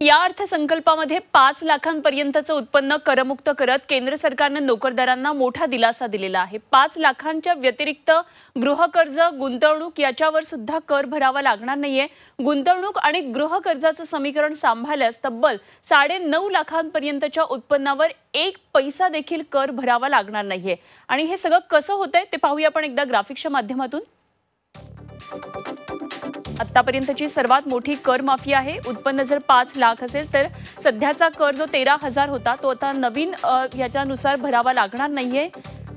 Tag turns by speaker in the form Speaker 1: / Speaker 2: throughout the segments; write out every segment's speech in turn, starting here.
Speaker 1: या अर्थसंकल्पामध्ये पाच लाखांपर्यंतचं उत्पन्न करमुक्त करत केंद्र सरकारनं नोकरदारांना मोठा दिलासा दिलेला आहे. पाच लाखांच्या व्यतिरिक्त गृहकर्ज गुंतवणूक याच्यावर सुद्धा कर भरावा लागणार नाहीये. गुंतवणूक आणि गृहकर्जाचं समीकरण सांभाळल्यास तब्बल साडे नऊ लाखांपर्यंतच्या उत्पन्नावर एक पैसा देखील कर भरावा लागणार नाहीये. आणि हे सगळं कसं होतंय ते पाहूया आपण एकदा ग्राफिक्सच्या माध्यमातून. आतापर्यंतची सर्वात मोठी कर माफी आहे. उत्पन्न जर पाच लाख असेल तर सध्याचा कर जो तेरा हजार होता तो आता नवीन याच्यानुसार भरावा लागणार नाहीये.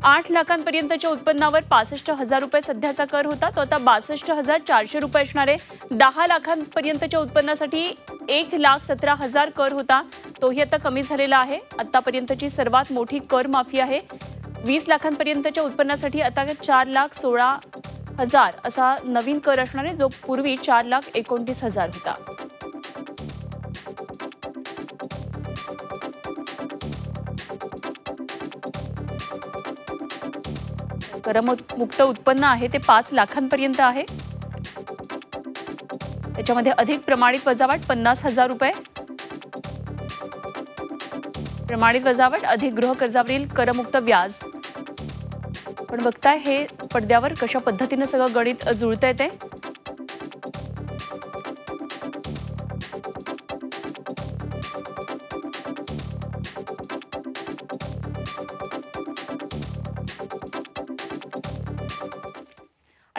Speaker 1: आठ लाखांपर्यंतच्या उत्पन्नावर पासष्ट हजार रुपये सध्याचा कर होता तो आता बासष्ट हजार चारशे रुपये असणार आहे. दहा लाखांपर्यंतच्या उत्पन्नासाठी एक लाख सतरा हजार कर होता तोही आता कमी झालेला आहे. आतापर्यंतची सर्वात मोठी कर माफी आहे. वीस लाखांपर्यंतच्या उत्पन्नासाठी आता चार लाख सोळा हजार असा नवीन कर असणार आहे जो पूर्वी चार लाख एकोणतीस हजार होता. करमुक्त उत्पन्न आहे ते पाच लाखांपर्यंत आहे. त्याच्यामध्ये अधिक प्रमाणित वजावट पन्नास हजार रुपये. प्रमाणित वजावट अधिक गृहकर्जावरील करमुक्त व्याज. पण बघताय हे पडद्यावर कशा पद्धतीनं सगळं गणित जुळतंय ते?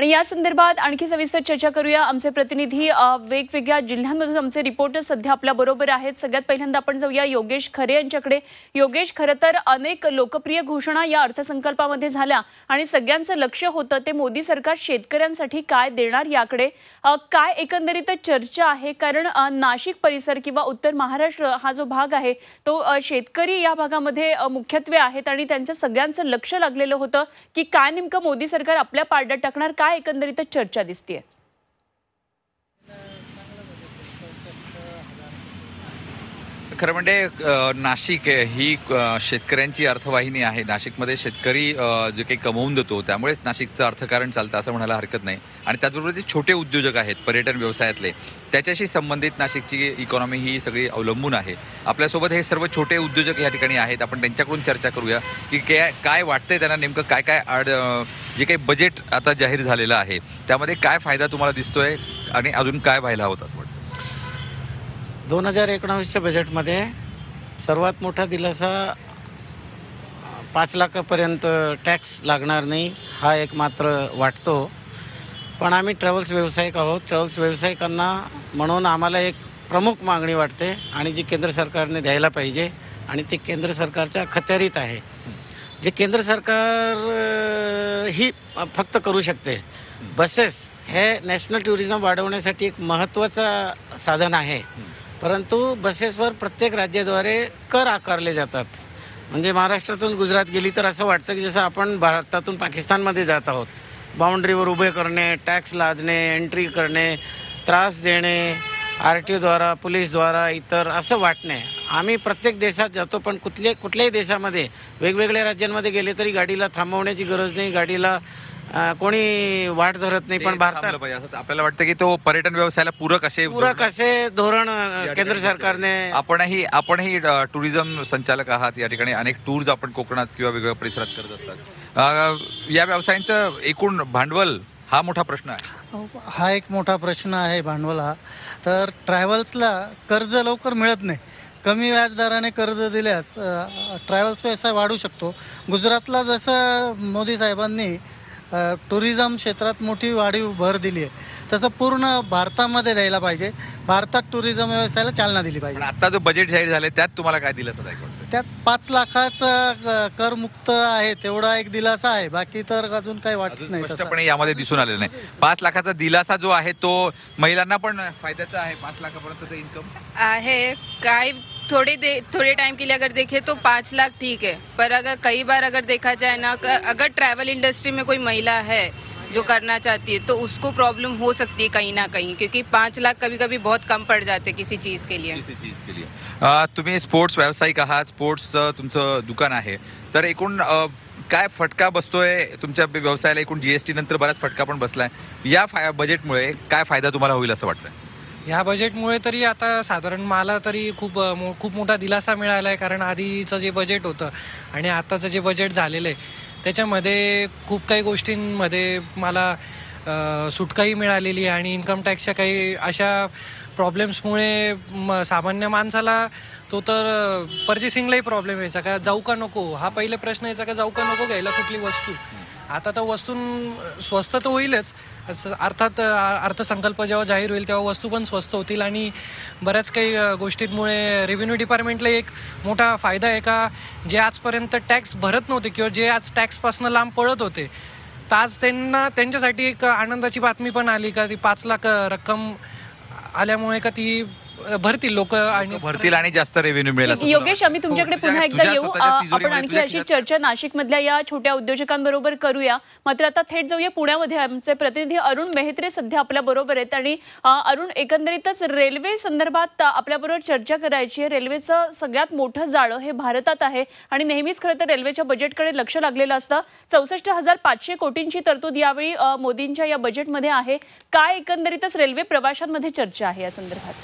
Speaker 1: या संदर्भात आणखी सविस्तर चर्चा करूया. आमचे प्रतिनिधी वेगवेगळ्या जिल्ह्यांमधून आमचे रिपोर्टर सध्या आपल्या बरोबर आहेत. सगळ्यात पहिल्यांदा आपण जाऊया योगेश खरे यांच्याकडे. योगेश खरं तर अनेक लोकप्रिय घोषणा या अर्थसंकल्पामध्ये झाल्या आणि सगळ्यांचं लक्ष होतं ते मोदी सरकार शेतकऱ्यांसाठी काय देणार याकडे. काय एकंदरीत चर्चा आहे? कारण नाशिक परिसर किंवा उत्तर महाराष्ट्र हा जो भाग आहे तो शेतकरी या भागामध्ये मुख्यत्वे आहेत आणि त्यांच्या सगळ्यांचं लक्ष लागलेलं होतं की काय नेमकं मोदी सरकार आपल्या पारड्यात टाकणार काय एकंदरीतच चर्चा दिसतीये.
Speaker 2: खरं म्हणजे नाशिक ही शेतकऱ्यांची अर्थवाहिनी आहे. नाशिकमध्ये शेतकरी जे काही कमवून देतो त्यामुळेच नाशिकचं अर्थकारण चालतं असं म्हणायला हरकत नाही. आणि त्याचबरोबर जे छोटे उद्योजक आहेत पर्यटन व्यवसायातले त्याच्याशी संबंधित नाशिकची इकॉनॉमी ही सगळी अवलंबून आहे. आपल्यासोबत हे सर्व छोटे उद्योजक या ठिकाणी आहेत. आपण त्यांच्याकडून चर्चा करूया की काय काय वाटतंय त्यांना नेमकं काय काय आड जे काही बजेट आता जाहीर झालेलं आहे त्यामध्ये काय फायदा तुम्हाला दिसतोय आणि अजून काय व्हायला होतं
Speaker 3: दोन हजार एकोणावीसच्या बजेटमध्ये सर्वात मोठा दिलासा पाच लाखापर्यंत टॅक्स लागणार नाही हा एक मात्र वाटतो. पण आम्ही ट्रॅव्हल्स व्यावसायिक आहोत. ट्रॅव्हल्स व्यावसायिकांना म्हणून आम्हाला एक प्रमुख मागणी वाटते आणि जी केंद्र सरकारने द्यायला पाहिजे आणि ते केंद्र सरकारच्या खत्यारीत आहे. जे केंद्र सरकार ही फक्त करू शकते. बसेस हे नॅशनल टुरिझम वाढवण्यासाठी एक महत्त्वाचं साधन आहे. परंतु बसेसवर प्रत्येक राज्याद्वारे कर आकारले जातात. म्हणजे महाराष्ट्रातून गुजरात गेली तर असं वाटतं की जसं आपण भारतातून पाकिस्तानमध्ये जात आहोत. बाउंड्रीवर उभे करणे टॅक्स लादणे एंट्री करणे त्रास देणे आर टी ओद्वारा पोलीसद्वारा इतर असं वाटणे आम्ही प्रत्येक देशात जातो पण कुठले कुठल्याही देशामध्ये वेगवेगळ्या राज्यांमध्ये गेले तरी गाडीला थांबवण्याची गरज नाही गाडीला अं, कोणी वाट धरत नाही पण भारतात
Speaker 2: थांबलं पाहिजे. असं आपल्याला वाटतं की तो पर्यटन व्यवसायाला पूरक असे
Speaker 3: पूरक असे धोरण अं, केंद्र सरकारने
Speaker 2: आपणही आपणही टुरिझम संचालक आहात. या ठिकाणी अनेक टूर्स आपण कोकणात किंवा वेगळ्या परिसरात करत असतात. अ, या व्यवसायांचं एकूण भांडवल हा मोठा प्रश्न आहे.
Speaker 4: हा एक मोठा प्रश्न आहे भांडवल हा. तर ट्रॅव्हल्सला कर्ज लवकर मिळत नाही. कमी व्याजदराने कर्ज दिल्यास ट्रॅव्हल्स व्यवसाय वाढू शकतो. गुजरातला जसं मोदी साहेबांनी टुरिझम क्षेत्रात मोठी वाढीव भर दिली आहे तसं पूर्ण भारतामध्ये द्यायला पाहिजे. भारतात टुरिझम व्यवसायाला चालना दिली पाहिजे.
Speaker 2: आता जो बजेट जाहीर झाले त्यात तुम्हाला काय दिलं
Speaker 4: त्यात पाच लाखाचं करमुक्त आहे तेवढा एक दिलासा आहे. बाकी तर अजून काही वाटत नाही तसं.
Speaker 2: स्पष्टपणे यामध्ये दिसून आलेलं नाही. पाच लाखाचा दिलासा जो आहे तो महिलांना पण फायद्याचा आहे. पाच लाखापर्यंत इन्कम
Speaker 5: है काय थोड़े दे थोड़े टाइम के लिए अगर देखें तो पाँच लाख ठीक है. पर अगर कई बार अगर देखा जाए ना अगर ट्रैवल इंडस्ट्री में कोई महिला है जो करना चाहती है तो उसको प्रॉब्लम हो सकती है कहीं ना कहीं क्योंकि पाँच लाख कभी कभी बहुत कम पड़ जाते किसी चीज़ के लिए।
Speaker 2: किसी चीज के लिए। अ, तुम्ही स्पोर्ट्स व्यावसायिक आहात स्पोर्ट्सचं तुमचं दुकान आहे. तर एकूण काय फटका बसतोय तुमच्या व्यवसायाला? एकूण जी एस टी नंतर बराच फटका पण बसलाय. या फाय बजेटमुळे काय फायदा तुम्हाला होईल असं वाटतं
Speaker 6: ह्या बजेटमुळे तरी आता साधारण मला तरी खूप मो- खूप मोठा दिलासा मिळाला आहे कारण आधीचं जे बजेट होतं आणि आताचं जे बजेट झालेलं आहे त्याच्यामध्ये खूप काही गोष्टींमध्ये मला सुटकाही मिळालेली आहे आणि इन्कम टॅक्सच्या काही अशा प्रॉब्लेम्समुळे म सामान्य माणसाला तो तर पर्चेसिंगलाही प्रॉब्लेम यायचा. का जाऊ का नको? हा पहिले प्रश्न यायचा का जाऊ का नको घ्यायला कुठली वस्तू? आता तर वस्तू स्वस्त तर होईलच. अर्थात अर्थसंकल्प जेव्हा जाहीर होईल तेव्हा वस्तू पण स्वस्त होतील. आणि बऱ्याच काही गोष्टींमुळे रेव्हेन्यू डिपार्टमेंटला एक मोठा फायदा आहे का? जे आजपर्यंत टॅक्स भरत नव्हते किंवा जे आज टॅक्सपासून लांब पळत होते तर आज त्यांना त्यांच्यासाठी एक आनंदाची बातमी पण आली का? ती पाच लाख रक्कम आल्यामुळे का ती भरतील लोक आणि
Speaker 2: भरतील आणि जास्त रेव्हेन्यू मिळेल असं तुला
Speaker 1: योगेश आम्ही? तुमच्याकडे
Speaker 2: हो,
Speaker 1: पुन्हा
Speaker 2: तुझ्या-
Speaker 1: एकदा
Speaker 2: तुझ्या
Speaker 1: येऊ.
Speaker 2: स्वतःच्या
Speaker 1: आपण आणखी
Speaker 2: तुझ्या
Speaker 1: अशी
Speaker 2: खिशात-
Speaker 1: चर्चा नाशिकमधल्या या छोट्या उद्योजकांबरोबर करूया. मात्र आता थेट जाऊया पुण्यामध्ये. आमचे प्रतिनिधी अरुण मेहत्रे सध्या आपल्या बरोबर आहेत आणि अ, अरुण एकंदरीतच रेल्वे संदर्भात आपल्या बरोबर चर्चा करायची आहे. रेल्वेचं सगळ्यात मोठं जाळं हे भारतात आहे आणि नेहमीच खरं तर रेल्वेच्या बजेटकडे लक्ष लागलेलं असतं. चौसष्ट हजार पाचशे कोटींची तरतूद यावेळी अ, मोदींच्या या बजेटमध्ये आहे. काय एकंदरीतच रेल्वे प्रवाशांमध्ये चर्चा आहे या संदर्भात?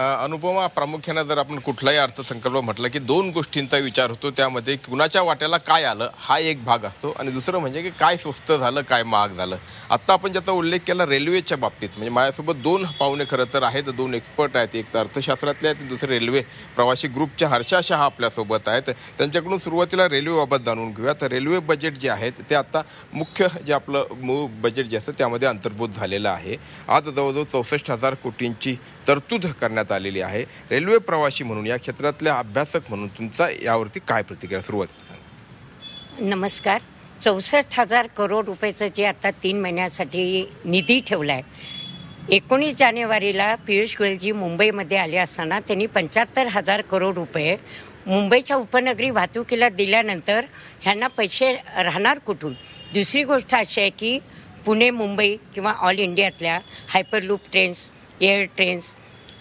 Speaker 7: अनुपमा प्रामुख्यानं जर आपण कुठलाही अर्थसंकल्प म्हटलं की दोन गोष्टींचा विचार होतो त्यामध्ये कुणाच्या वाट्याला काय आलं हा एक भाग असतो. आणि दुसरं म्हणजे की काय स्वस्त झालं काय महाग झालं. आत्ता आपण ज्याचा उल्लेख केला रेल्वेच्या बाबतीत म्हणजे माझ्यासोबत दोन पाहुणे खरं तर आहेत दोन एक्सपर्ट आहेत. एक तर अर्थशास्त्रातले आहेत दुसरे रेल्वे प्रवासी ग्रुपच्या हर्षा शहा आपल्यासोबत आहेत. त्यांच्याकडून सुरुवातीला रेल्वेबाबत जाणून घेऊया. तर रेल्वे बजेट जे आहेत ते आता मुख्य जे आपलं मूळ बजेट जे असतं त्यामध्ये अंतर्भूत झालेलं आहे. आज जवळजवळ चौसष्ट हजार कोटींची तरतूद करण्यात आलेली आहे. रेल्वे प्रवासी म्हणून या क्षेत्रातल्या अभ्यासक म्हणून तुमचा यावरती काय प्रतिक्रिया सुरुवात
Speaker 8: नमस्कार. चौसष्ट हजार करोड रुपयाचं जे आता तीन महिन्यासाठी निधी ठेवला आहे एकोणीस जानेवारीला पियुष गोयलजी मुंबईमध्ये आले असताना त्यांनी पंच्याहत्तर हजार करोड रुपये मुंबईच्या उपनगरी वाहतुकीला दिल्यानंतर ह्यांना पैसे राहणार कुठून? दुसरी गोष्ट अशी आहे की पुणे मुंबई किंवा all इंडियातल्या hyperloop trains air trains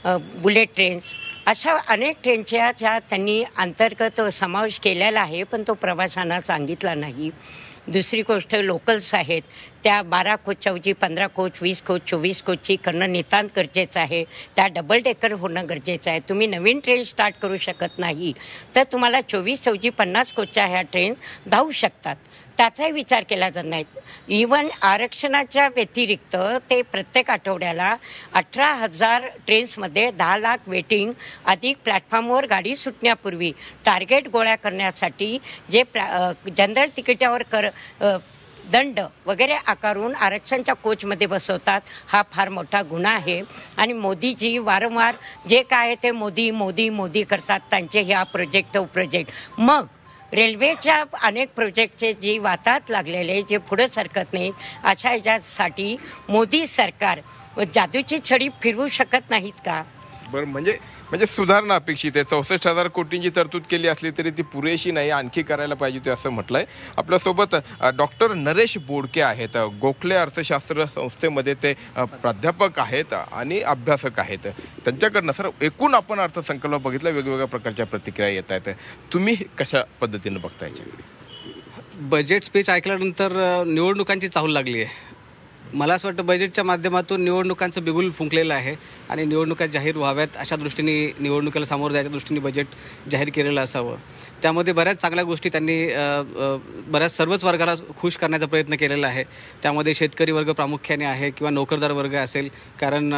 Speaker 8: bullet trains. अशा अनेक ट्रेनच्या ज्या त्यांनी अंतर्गत समावेश केलेला आहे पण तो प्रवाशांना सांगितला नाही. दुसरी गोष्ट लोकल्स आहेत. त्या बारा कोचच्या पंधरा कोच वीस कोच चोवीस कोचची करणं नितांत गरजेचं आहे. त्या डबल डेकर होणं गरजेचं आहे. तुम्ही नवीन ट्रेन स्टार्ट करू शकत नाही. तर तुम्हाला चोवीस ऐवजी पन्नास कोचच्या ह्या ट्रेन धावू शकतात. त्याचाही विचार केला जात नाही. इवन आरक्षणाच्या व्यतिरिक्त ते प्रत्येक आठवड्याला अठरा हजार ट्रेन्समध्ये दहा लाख वेटिंग अधिक प्लॅटफॉर्मवर गाडी सुटण्यापूर्वी टार्गेट गोळ्या करण्यासाठी जे प्लॅ जनरल तिकिटावर कर दंड वगैरे आकारून आरक्षणच्या कोचमध्ये बसवतात हा फार मोठा गुन्हा आहे. आणि मोदीजी वारंवार जे काय आहे ते मोदी मोदी मोदी करतात त्यांचे ह्या प्रोजेक्ट तो प्रोजेक्ट मग रेल्वेच्या अनेक प्रोजेक्टचे जी वातात लागलेले जे पुढे सरकत नाहीत अशा ह्याच्यासाठी मोदी सरकार जादूची छडी फिरवू शकत नाहीत का?
Speaker 7: बरं म्हणजे म्हणजे सुधारणा अपेक्षित आहे. चौसष्ट हजार कोटींची तरतूद केली असली तरी ती पुरेशी नाही आणखी करायला पाहिजे होती असं म्हटलंय. आपल्यासोबत डॉक्टर नरेश बोडके आहेत. गोखले अर्थशास्त्र संस्थेमध्ये ते प्राध्यापक आहेत आणि अभ्यासक आहेत. त्यांच्याकडनं सर एकूण आपण अर्थसंकल्प बघितला वेगवेगळ्या प्रकारच्या प्रतिक्रिया येत आहेत. तुम्ही कशा पद्धतीनं बघता याच्याकडे?
Speaker 9: बजेट स्पीच ऐकल्यानंतर निवडणुकांची चाहूल लागली आहे मला असं वाटतं बजेटच्या माध्यमातून निवडणुकांचं बिगुल फुंकलेलं आहे आणि निवडणुका जाहीर व्हाव्यात अशा दृष्टीने निवडणुकीला सामोरं जायच्या दृष्टीने बजेट जाहीर केलेलं असावं. त्यामध्ये बऱ्याच चांगल्या गोष्टी त्यांनी बऱ्याच सर्वच वर्गाला खुश करण्याचा प्रयत्न केलेला आहे. त्यामध्ये शेतकरी वर्ग प्रामुख्याने आहे किंवा नोकरदार वर्ग असेल कारण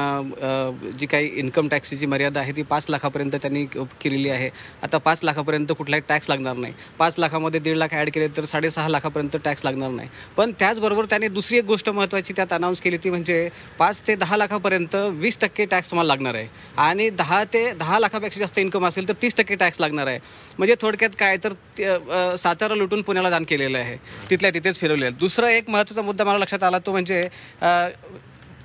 Speaker 9: जी काही इन्कम टॅक्सची मर्यादा आहे ती पाच लाखापर्यंत त्यांनी केलेली आहे. आता पाच लाखापर्यंत कुठलाही टॅक्स लागणार नाही. पाच लाखामध्ये दीड लाख ॲड केले तर साडेसहा लाखापर्यंत टॅक्स लागणार नाही. पण त्याचबरोबर त्याने दुसरी एक गोष्ट महत्त्वाची त्यात अनाऊन्स केली ती म्हणजे पाच ते दहा लाखापर्यंत वीस टक्के टॅक्स तुम्हाला लागणार आहे. आणि दहा ते दहा लाखापेक्षा जास्त इन्कम असेल तर तीस टक्के टॅक्स लागणार आहे. म्हणजे थोडक्यात काय तर सातारा लुटून पुण्याला दान केलेलं आहे. तिथल्या तिथेच फिरवलेलं आहे. दुसरा एक महत्त्वाचा मुद्दा मला लक्षात आला तो म्हणजे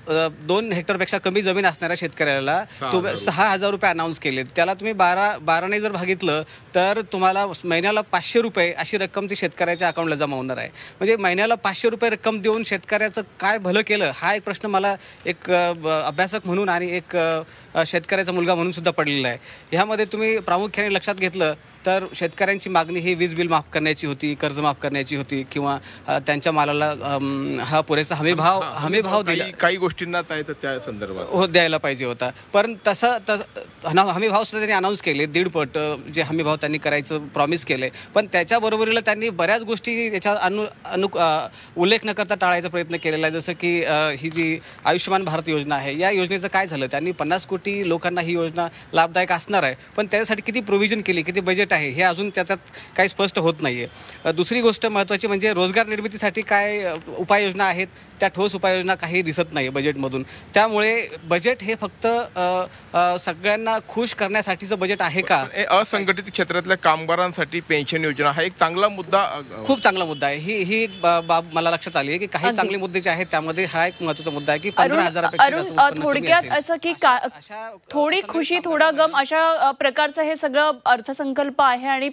Speaker 9: दोन हेक्टरपेक्षा कमी जमीन असणाऱ्या शेतकऱ्याला तुम्ही सहा हजार रुपये अनाऊन्स केले. त्याला तुम्ही बारा बाराने जर भागितलं तर तुम्हाला महिन्याला पाचशे रुपये अशी रक्कम ती शेतकऱ्याच्या अकाउंटला जमा होणार आहे. म्हणजे महिन्याला पाचशे रुपये रक्कम देऊन शेतकऱ्याचं काय भलं केलं हा एक प्रश्न मला एक अभ्यासक म्हणून आणि एक शेतकऱ्याचा मुलगा म्हणून सुद्धा पडलेला आहे. ह्यामध्ये तुम्ही प्रामुख्याने लक्षात घेतलं तर शेतकऱ्यांची मागणी ही वीज बिल माफ करण्याची होती कर्ज माफ करण्याची होती किंवा त्यांच्या मालाला हा पुरेसा हमी भाव हमी भाव दिला.
Speaker 7: काही गोष्टींना त्या संदर्भात.
Speaker 9: हो द्यायला पाहिजे होता. पण तसं तसं हमी भाव सुद्धा त्यांनी अनाऊन्स केले. दीडपट अ, जे हमी भाव त्यांनी करायचं प्रॉमिस केले. पण त्याच्या बरोबरीला त्यांनी बऱ्याच गोष्टी त्याच्यावर अनु अनु उल्लेख न करता टाळायचा प्रयत्न केलेला आहे. जसं की ही जी आयुष्यमान भारत योजना आहे या योजनेचं काय झालं? त्यांनी पन्नास कोटी लोकांना ही योजना लाभदायक असणार आहे. पण त्याच्यासाठी किती प्रोव्हिजन केली? किती बजेट आहे. हे अजून त्याच्यात काही स्पष्ट होत नाही आहे दुसरी गोष्ट महत्त्वाची म्हणजे रोजगार निर्मितीसाठी काय उपाययोजना आहेत त्या ठोस उपाययोजना काही दिसत नाही बजेटमधून त्यामुळे बजेट हे फक्त सगळ्यांना खुश करण्यासाठीचं बजेट आहे का?
Speaker 7: हे असंघटित क्षेत्रातल्या कामगारांसाठी पेन्शन योजना हा एक चांगला मुद्दा
Speaker 9: खूप चांगला मुद्दा आहे. ही ही बाब मला लक्षात आली आहे की काही. चांगले मुद्दे जे आहेत त्यामध्ये हा एक महत्त्वाचा मुद्दा आहे की पंधरा कमी
Speaker 1: थोडक्यात. असं की थोडी खुशी थोडा गम अशा प्रकारचं हे सगळं अर्थसंकल्प आहे आणि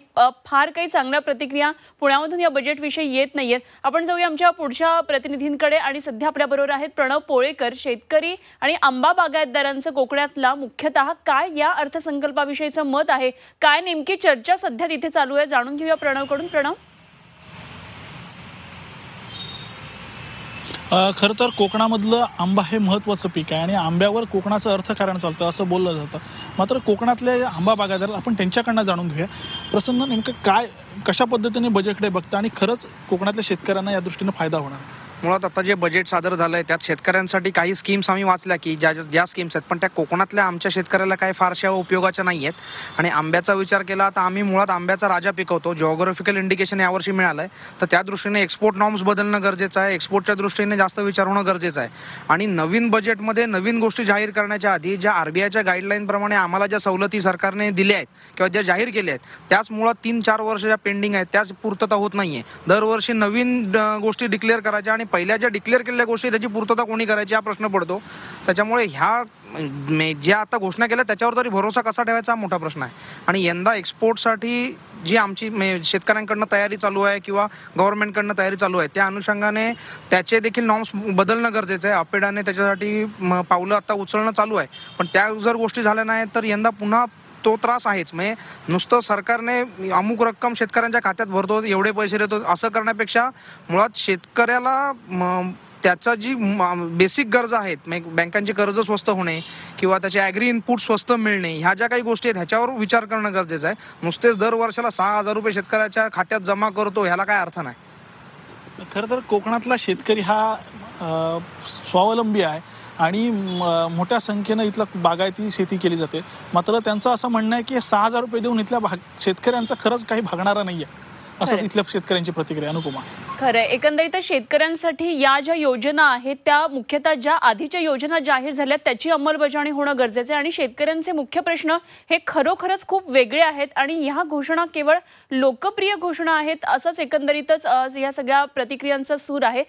Speaker 1: फार काही चांगल्या प्रतिक्रिया पुण्यामधून या बजेटविषयी येत नाहीयेत. आपण जाऊया आमच्या पुढच्या प्रतिनिधींकडे आणि सध्या आपल्याबरोबर आहेत प्रणव पोळेकर शेतकरी आणि आंबा बागायतदारांचं कोकणातला मुख्यतः काय या अर्थसंकल्पाविषयीचं मत आहे? काय नेमकी चर्चा सध्या तिथे चालू आहे? जाणून घेऊया प्रणवकडून. प्रणव?
Speaker 10: खरं तर कोकणामधलं आंबा हे महत्त्वाचं पीक आहे आणि आंब्यावर कोकणाचं अर्थकारण चालतं असं बोललं जातं. मात्र कोकणातले आंबा बागायदार आपण त्यांच्याकडनं जाणून घेऊया. प्रसन्न नेमकं काय कशा पद्धतीने बजेटकडे बघता आणि खरंच कोकणातल्या शेतकऱ्यांना या दृष्टीनं फायदा होणार?
Speaker 11: मुळात आता जे बजेट सादर झालं आहे त्यात शेतकऱ्यांसाठी काही स्कीम्स आम्ही वाचल्या की ज्या ज्या स्कीम्स आहेत. पण त्या कोकणातल्या आमच्या शेतकऱ्याला काही फारशा उपयोगाच्या नाही आहेत आणि आंब्याचा विचार केला तर आम्ही मुळात आंब्याचा राजा पिकवतो. जिओग्राफिकल इंडिकेशन यावर्षी मिळालं आहे तर त्या दृष्टीने एक्सपोर्ट नॉर्म्स बदलणं गरजेचं आहे. एक्सपोर्टच्या दृष्टीने जास्त विचार होणं गरजेचं आहे. आणि नवीन बजेटमध्ये नवीन गोष्टी जाहीर करण्याच्या आधी ज्या आर बी आयच्या गाईडलाईनप्रमाणे आम्हाला ज्या सवलती सरकारने दिल्या आहेत किंवा ज्या जाहीर केल्या आहेत त्याच मुळात तीन चार वर्ष ज्या पेंडिंग आहेत त्याच पूर्तता होत नाही आहे दरवर्षी नवीन गोष्टी डिक्लेअर करायच्या आणि पहिल्या ज्या डिक्लेअर केलेल्या गोष्टी त्याची पूर्तता कोणी करायची हा प्रश्न पडतो. त्याच्यामुळे ह्या मे- ज्या आता घोषणा केल्या त्याच्यावर तरी भरोसा कसा ठेवायचा हा मोठा प्रश्न आहे. आणि यंदा एक्सपोर्टसाठी जी आमची मे- शेतकऱ्यांकडनं तयारी चालू आहे किंवा गव्हर्नमेंटकडनं तयारी चालू आहे त्या अनुषंगाने त्याचे देखील नॉर्म्स बदलणं गरजेचं आहे. अपेडाने त्याच्यासाठी म- पावलं आता उचलणं चालू आहे. पण त्या जर गोष्टी झाल्या नाही तर यंदा पुन्हा तो त्रास आहेच. म्हणजे नुसतं सरकारने अमुक रक्कम शेतकऱ्यांच्या खात्यात भरतो एवढे पैसे देतो असं करण्यापेक्षा मुळात शेतकऱ्याला त्याचा जी बेसिक गरजा आहेत म्हणजे बँकांची कर्ज स्वस्त होणे किंवा त्याचे ॲग्री इनपुट स्वस्त मिळणे ह्या ज्या काही गोष्टी आहेत ह्याच्यावर विचार करणं गरजेचं आहे. नुसतेच दर वर्षाला सहा हजार रुपये शेतकऱ्याच्या खात्यात जमा करतो ह्याला काय अर्थ नाही.
Speaker 10: खरं तर कोकणातला शेतकरी हा स्वावलंबी आहे. आणि मोठ्या संख्येनं इथला बागायती शेती केली जाते. मात्र त्यांचं असं म्हणणं आहे की सहा हजार रुपये देऊन इथल्या भाग शेतकऱ्यांचा खरंच काही भागणारा नाही आहे असंच
Speaker 1: खरंय.
Speaker 10: इथल्या शेतकऱ्यांची प्रतिक्रिया. अनुपमा.
Speaker 1: खरंय एकंदरीत शेतकऱ्यांसाठी या ज्या योजना आहेत त्या मुख्यतः ज्या आधीच्या योजना जाहीर झाल्या त्याची अंमलबजावणी होणं गरजेचं आहे. आणि शेतकऱ्यांचे मुख्य प्रश्न हे खरोखरच खूप वेगळे आहेत. आणि ह्या घोषणा केवळ लोकप्रिय घोषणा आहेत असंच एकंदरीतच या सगळ्या प्रतिक्रियांचा सूर आहे.